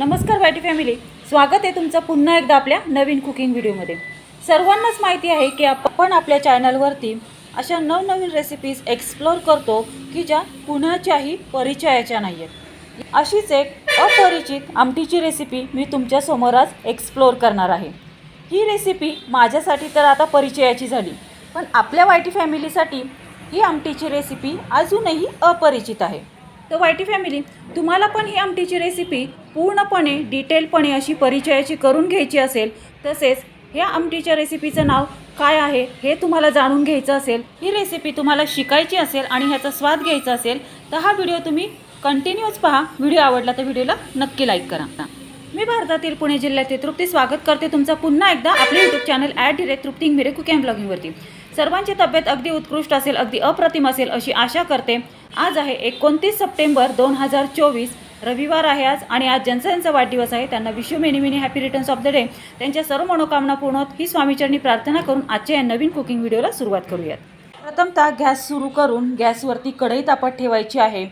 नमस्कार YT family. स्वागत आहे तुमचं पुन्हा एकदा आपल्या नवीन कुकिंग व्हिडिओमध्ये. सर्वांनाच माहिती आहे की आपण आपल्या चॅनलवरती अशा नवनवीन रेसिपीज एक्सप्लोर करतो की ज्या कुणाच्याही परिचयाच्या नाही आहेत अशीच एक अपरिचित आमटीची रेसिपी मी तुमच्यासमोर आज एक्सप्लोर करणार आहे. ही रेसिपी माझ्यासाठी तर आता परिचयाची झाली पण आपल्या वायटी फॅमिलीसाठी ही आमटीची रेसिपी अजूनही अपरिचित आहे. तर वायटी फॅमिली तुम्हाला पण ही आमटीची रेसिपी पूर्णपणे डिटेलपणे अशी परिचयाची करून घ्यायची असेल तसेच ह्या आमटीच्या रेसिपीचं नाव काय आहे हे तुम्हाला जाणून घ्यायचं असेल ही रेसिपी तुम्हाला शिकायची असेल आणि ह्याचा स्वाद घ्यायचा असेल तर हा व्हिडिओ तुम्ही कंटिन्यूच पहा. व्हिडिओ आवडला तर व्हिडिओला नक्की लाईक करा. मी भारतातील पुणे जिल्ह्यातील तृप्ती स्वागत करते तुमचं पुन्हा एकदा आपले यूट्यूब चॅनल ॲट डिरेक्ट तृप्ती मिरे कुक ब्लॉगिंगवरती सर्वांची तब्येत अगदी उत्कृष्ट असेल अगदी अप्रतिम असेल अशी आशा करते. आज आहे एकोणतीस सप्टेंबर दोन हजार चोवीस. रविवार आहे आज आणि आज ज्यांचा वाढदिवस आहे. त्यांना विश्व many many happy returns of the day. त्यांच्या सर्व मनोकामना पूर्ण होत. ही स्वामीचरणी प्रार्थना करून आजच्या या नवीन कुकिंग व्हिडिओला सुरुवात करूयात. प्रथमतः गॅस सुरू करून गॅसवरती कढई तापत ठेवायची आहे.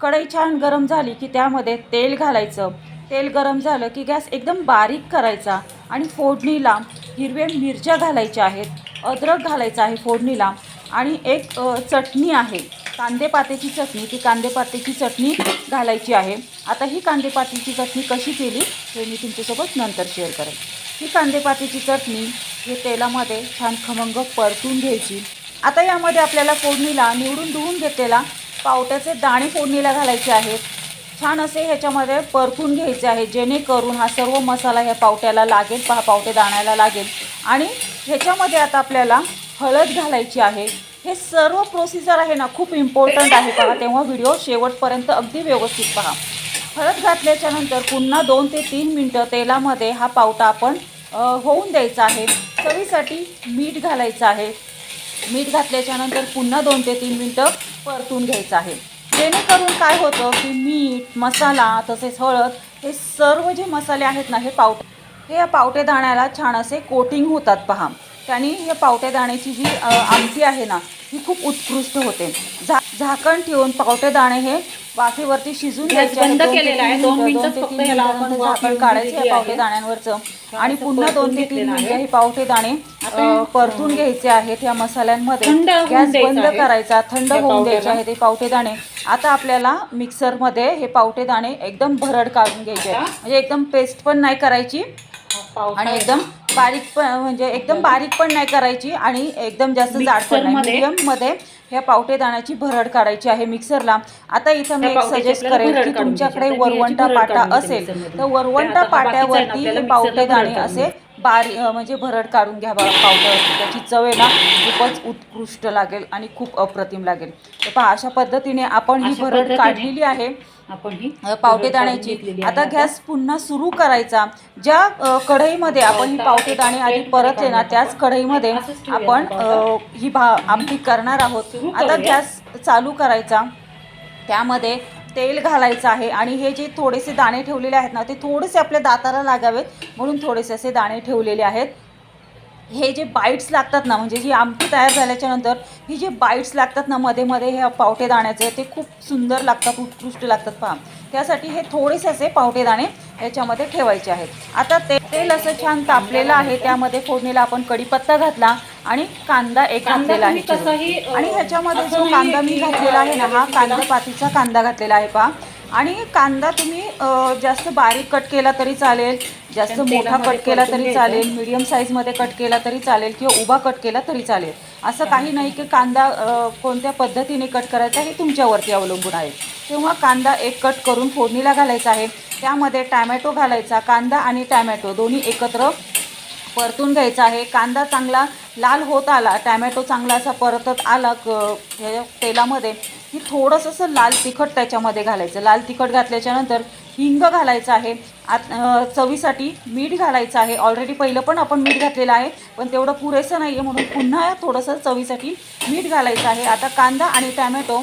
कढई छान गरम झाली की त्यामध्ये तेल घालायचं. तेल गरम झालं की गॅस एकदम बारीक करायचा आणि फोडणीला हिरव्या मिरच्या घालायच्या आहेत. अद्रक घालायचं आहे फोडणीला. आणि एक चटणी आहे. कांदेपातेची चटणी ती कांदेपातेची चटणी घालायची आहे. आता ही कांदेपातीची चटणी कशी केली हे मी तुमच्यासोबत नंतर शेअर करेन. ही कांदेपातीची चटणी हे तेलामध्ये छान खमंग परतून घ्यायची. आता यामध्ये आपल्याला फोडणीला निवडून धुवून घेतलेला पावट्याचे दाणे फोडणीला घालायचे आहेत. छान असे ह्याच्यामध्ये परतून घ्यायचे आहे जेणेकरून हा सर्व मसाला ह्या पावट्याला लागेल पहा पावटे दाण्याला लागेल. आणि ह्याच्यामध्ये आता आपल्याला हळद घालायची आहे. हे सर्व प्रोसिजर आहे ना खूप इम्पॉर्टंट आहे पहा तेव्हा व्हिडिओ शेवटपर्यंत अगदी व्यवस्थित पहा. हळद घातल्याच्या नंतर पुन्हा दोन ते तीन मिनटं तेलामध्ये हा पावटा आपण होऊन द्यायचा आहे. चवीसाठी मीठ घालायचं आहे. मीठ घातल्याच्या नंतर पुन्हा दोन ते तीन मिनटं परतून घ्यायचं आहे. जेणेकरून काय होतं की मीठ मसाला तसेच हळद हे सर्व जे मसाले आहेत ना हे पावटा हे या पावटे दाण्याला छान असे कोटिंग होतात पहा त्याने हे पावटे दाण्याची जी आमटी आहे ना ही खूप उत्कृष्ट होते झा झाकण ठेवून पावटे दाणे हे वाफेवरती शिजून झाकण काढायचे या पावटे. दाण्यांवरचं आणि पुन्हा दोन ते तीन मिनिटं. हे पावटे दाणे परतून घ्यायचे आहेत या मसाल्यांमध्ये गॅस बंद. करायचा थंड होऊन द्यायचे. आहेत हे पावटे दाणे आता आपल्याला मिक्सरमध्ये हे पावटे दाणे एकदम भरड काढून घ्यायचे? म्हणजे एकदम पेस्ट पण नाही करायची आणि एकदम बारीक पण म्हणजे एकदम बारीक पण नाही करायची आणि एकदम जास्त जाड पण नाही. मिक्सरमध्ये? मीडियममध्ये ह्या पावटे दाण्याची भरड काढायची आहे मिक्सरला आता इथं मी एक सजेस्ट करेल की तुमच्याकडे वरवंटा पाटा असेल. तर वरवंटा पाट्यावरती हे पावटे दाणे असे बारी म्हणजे भरड काढून घ्या पावट्यावरती त्याची चव आहे ना खूपच उत्कृष्ट लागेल आणि खूप अप्रतिम लागेल. तर पहा अशा पद्धतीने आपण ही भरड काढलेली आहे. आपण ही पावटे दाण्याची आता गॅस पुन्हा सुरू करायचा. ज्या कढईमध्ये आपण ही पावटे दाणे आधी परतले ना त्याच कढईमध्ये आपण ही भा आमटी करणार आहोत. आता गॅस चालू करायचा. त्यामध्ये तेल घालायचं आहे आणि हे जे थोडेसे दाणे ठेवलेले आहेत ना ते थोडेसे आपल्या दाताला लागावेत. म्हणून थोडेसे असे दाणे ठेवलेले आहेत. हे जे बाईट्स लागतात ना म्हणजे जी आमटी तयार झाल्याच्यानंतर ही जे बाईट्स लागतात ना मध्ये मध्ये हे पावटे दाण्याचे ते खूप सुंदर लागतात उत्कृष्ट लागतात पहा. त्यासाठी हे थोडेसे असे पावटे दाणे याच्यामध्ये ठेवायचे आहेत. आता ते तेल असं छान तापलेलं आहे त्यामध्ये फोडणीला आपण कढीपत्ता घातला आणि कांदा एक घातलेला आहे. आणि ह्याच्यामध्ये जो कांदा मी घातलेला आहे ना हा कांदा पातीचा कांदा घातलेला आहे पहा. आणि कांदा तुम्ही जास्त बारीक कट केला तरी चालेल जास्त मोठा कट केला तरी. चालेल मीडियम साईजमध्ये कट केला तरी चालेल किंवा उभा कट केला तरी चालेल. असं काही नाही की कांदा कोणत्या पद्धतीने कट करायचा हे तुमच्यावरती अवलंबून आहे. तेव्हा कांदा एक कट करून फोडणीला घालायचा आहे. त्यामध्ये टॅमॅटो घालायचा कांदा आणि टॅमॅटो दोन्ही एकत्र परतून घ्यायचा आहे. कांदा चांगला लाल होत आला टॅमॅटो चांगला असा परतत आला क तेलामध्ये की थोडंसं असं लाल तिखट त्याच्यामध्ये घालायचं. लाल तिखट घातल्याच्यानंतर हिंग घालायचं आहे. आत चवीसाठी मीठ घालायचं आहे. ऑलरेडी पहिलं पण आपण मीठ घातलेलं आहे पण तेवढं पुरेसं नाही आहे म्हणून पुन्हा थोडंसं चवीसाठी मीठ घालायचं आहे. आता कांदा आणि टॅमॅटो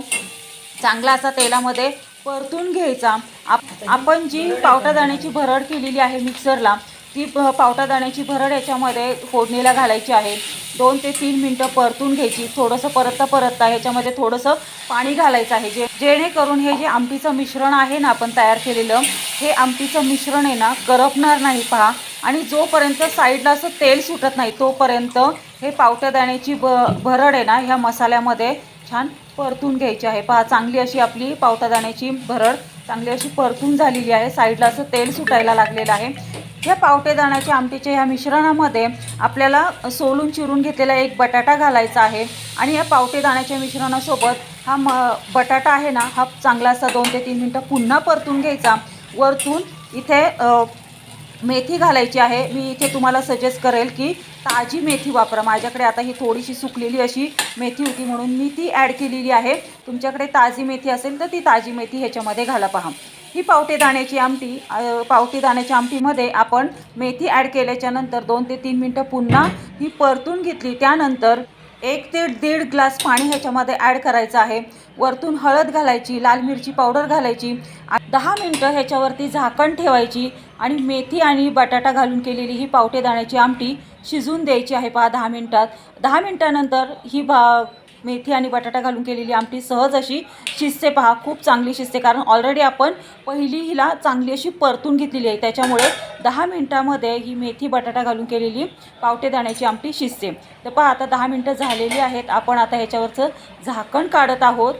चांगला असा तेलामध्ये परतून घ्यायचा. आप आपण जी पावटा दाण्याची भरड केलेली आहे मिक्सरला ती पावटा दाण्याची भरड याच्यामध्ये फोडणीला घालायची आहे. दोन ते तीन मिनटं परतून घ्यायची. थोडंसं परतता परतता ह्याच्यामध्ये थोडंसं पाणी घालायचं आहे. जे जेणेकरून हे जे आमटीचं मिश्रण आहे ना आपण तयार केलेलं हे आमटीचं मिश्रण आहे ना करपणार नाही पहा. आणि जोपर्यंत साईडला असं तेल सुटत नाही तोपर्यंत हे पावट्या दाण्याची ब भरड आहे ना ह्या मसाल्यामध्ये छान परतून घ्यायची आहे. पहा चांगली अशी आपली पावटा दाण्याची भरड चांगली अशी परतून झालेली आहे. साईडला असं तेल सुटायला लागलेलं आहे. ह्या पावटे दाण्याच्या आमटीच्या ह्या मिश्रणामध्ये आपल्याला सोलून चिरून घेतलेला एक बटाटा घालायचा आहे. आणि या पावटे दाण्याच्या मिश्रणासोबत हा म बटाटा आहे ना हा चांगला असा दोन ते तीन मिनटं पुन्हा परतून घ्यायचा. वरतून इथे मेथी घालायची आहे. मी इथे तुम्हाला सजेस्ट करेल की ताजी मेथी वापरा. माझ्याकडे आता ही थोडीशी सुकलेली अशी मेथी होती म्हणून मी ती ॲड केलेली आहे. तुमच्याकडे ताजी मेथी असेल तर ती ताजी मेथी ह्याच्यामध्ये घाला पहा. ही पावटे दाण्याची आमटी अ, पावटे दाण्याच्या आमटीमध्ये आपण मेथी ॲड केल्याच्यानंतर दोन ते तीन मिनटं पुन्हा ही परतून घेतली. त्यानंतर एक ते दीड ग्लास पाणी ह्याच्यामध्ये ॲड करायचं आहे. वरतून हळद घालायची लाल मिरची पावडर घालायची. दहा मिनटं ह्याच्यावरती झाकण ठेवायची आणि मेथी आणि बटाटा घालून केलेली ही पावटे दाण्याची आमटी शिजून द्यायची आहे पहा दहा मिनटात. दहा मिनटानंतर ही भा मेथी आणि बटाटा घालून केलेली आमटी. सहज अशी शिजते पहा खूप चांगली शिजते. कारण ऑलरेडी आपण पहिली हिला चांगली अशी परतून घेतलेली आहे. त्याच्यामुळे दहा मिनटामध्ये ही मेथी बटाटा घालून केलेली पावटे दाण्याची आमटी शिजते. तर पहा आता दहा मिनटं झालेली आहेत. आपण आता ह्याच्यावरचं झाकण काढत आहोत.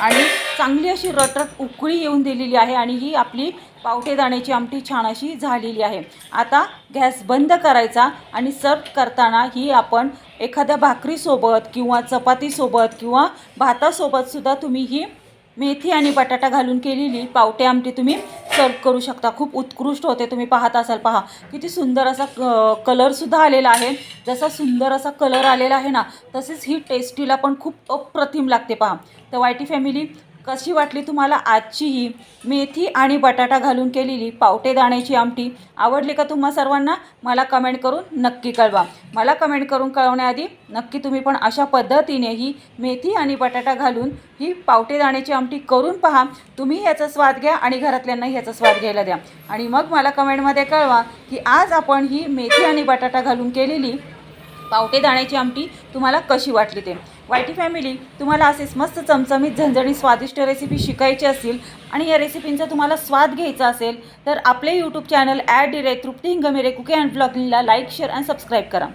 आणि चांगली अशी रटरट उकळी येऊन दिलेली आहे आणि ही आपली पावटे दाण्याची आमटी छान अशी झालेली आहे. आता गॅस बंद करायचा आणि सर्व करताना ही आपण एखाद्या भाकरीसोबत किंवा चपातीसोबत किंवा भातासोबतसुद्धा तुम्ही ही मेथी आणि बटाटा घालून केलेली पावटे आमटी तुम्ही सर्व करू शकता. खूप उत्कृष्ट होते तुम्ही पाहत असाल. पहा किती सुंदर असा क कलरसुद्धा आलेला आहे. जसा सुंदर असा कलर आलेला आहे ना तसेच ही टेस्टीला पण खूप अप्रतिम लागते पहा. तर वायटी फॅमिली कशी वाटली तुम्हाला आजची ही मेथी आणि बटाटा घालून केलेली पावटे दाण्याची आमटी? आवडली का तुम्हा सर्वांना? मला कमेंट करून नक्की कळवा. मला कमेंट करून कळवण्याआधी नक्की तुम्ही पण अशा पद्धतीने ही मेथी आणि बटाटा घालून ही पावटे दाण्याची आमटी करून पहा. तुम्ही ह्याचा स्वाद घ्या आणि घरातल्यांनाही ह्याचा स्वाद घ्यायला द्या. आणि मग मला कमेंटमध्ये कळवा की आज आपण ही मेथी आणि बटाटा घालून केलेली पावटे दाण्याची आमटी तुम्हाला कशी वाटली ते. वायटी फॅमिली तुम्हाला असेच मस्त चमचमीत झणझणीत स्वादिष्ट रेसिपी शिकायची असतील आणि या रेसिपींचा तुम्हाला स्वाद घ्यायचा असेल तर आपले यूट्यूब चॅनल ॲड डिरे तृप्ती हिंगमेरे कुके अँड ब्लॉगिंगला लाईक शेअर आणि सबस्क्राईब करा.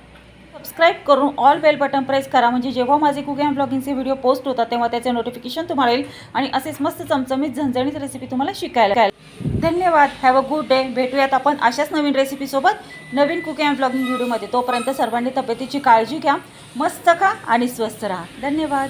सबस्क्राईब करून ऑल बेल बटन प्रेस करा. म्हणजे जेव्हा माझे कुकिंग अँड ब्लॉगिंगचे व्हिडिओ पोस्ट होतात तेव्हा त्याचे नोटिफिकेशन तुम्हाला येईल. आणि असेच मस्त चमचमीत झणझणीत रेसिपी तुम्हाला शिकायला धन्यवाद. हॅव अ गुड डे भेटूयात आपण अशाच नवीन रेसिपीसोबत नवीन कुकिंग अँड ब्लॉगिंग व्हिडिओमध्ये तोपर्यंत सर्वांनी तब्येतीची काळजी घ्या. मस्त खा आणि स्वस्थ राहा. धन्यवाद.